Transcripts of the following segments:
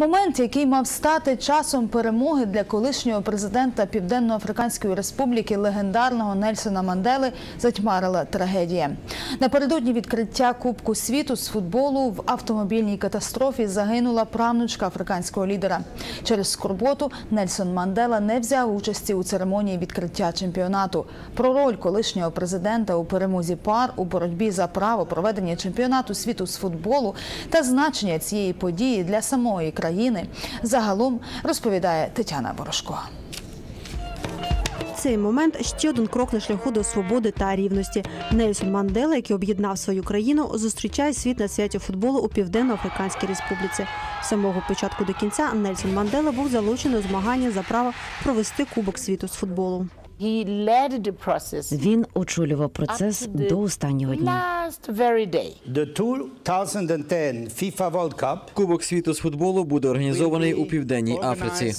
Момент, який мав стати часом перемоги для колишнього президента Південно-Африканської Республіки легендарного Нельсона Мандели, затьмарила трагедія. Напередодні відкриття Кубку світу з футболу в автомобільній катастрофі загинула правнучка африканського лідера. Через скорботу Нельсон Мандела не взяв участі у церемонії відкриття чемпіонату. Про роль колишнього президента у перемозі пар у боротьбі за право проведення чемпіонату світу з футболу та значення цієї події для самої країни загалом розповідає Тетяна Борошко. Цей момент ще один крок на шляху до свободи та рівності. Нельсон Мандела, який об'єднав свою країну, зустрічає світ на святі футболу у Південно-Африканській Республіці. З самого початку до кінця Нельсон Мандела був залучений у змагання за право провести Кубок світу з футболу. He led Він очолював процес до останнього дня. last very day. The 2010 FIFA World Cup Кубок світу з футболу буде організований у південній Африці.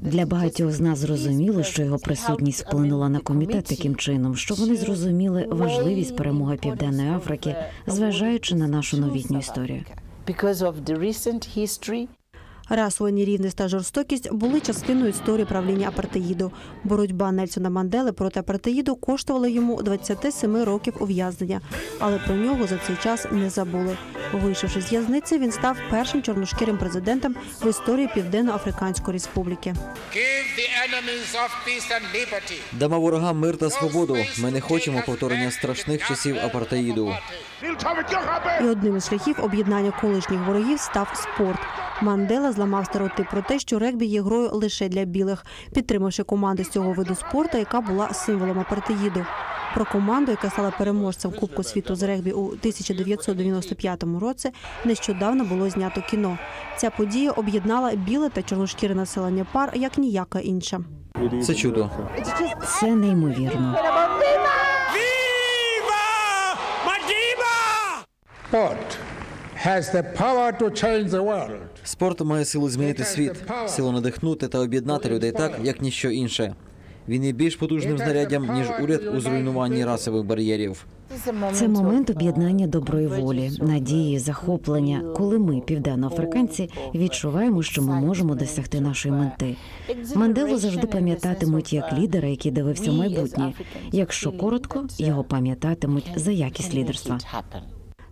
Для багатьох з нас зрозуміло, що його присутність вплинула на комітет таким чином, що вони зрозуміли важливість перемоги Південної Африки, зважаючи на нашу новітню історію. Because of the recent history Расова нерівність та жорстокість були частиною історії правління апартеїду. Боротьба Нельсона Мандели проти апартеїду коштувала йому 27 років ув'язнення, але про нього за цей час не забули. Вийшовши з в'язниці, він став першим чорношкірим президентом в історії Південно-Африканської Республіки. Дамо ворогам мир та свободу. Ми не хочемо повторення страшних часів апартеїду. І одним із шляхів об'єднання колишніх ворогів став спорт. Мандела зламав стереотип про те, що регбі є грою лише для білих, підтримавши команду з цього виду спорту, яка була символом апартеїду. Про команду, яка стала переможцем Кубку світу з регбі у 1995 році, нещодавно було знято кіно. Ця подія об'єднала біле та чорношкіре населення пар як ніяка інша. Це чудо. Це неймовірно. Has the Спорт має силу змінити світ, силу надихнути та об'єднати людей так, як ніщо інше. Він є більш потужним знаряддям, ніж уряд у зруйнуванні расових бар'єрів. This is a moment Це момент об'єднання доброї волі, надії, захоплення, коли ми, південноафриканці, відчуваємо, що ми можемо досягти нашої мети. Манделу завжди пам'ятатимуть як лідера, який дивився в майбутнє. Якщо коротко, його пам'ятатимуть за якість лідерства.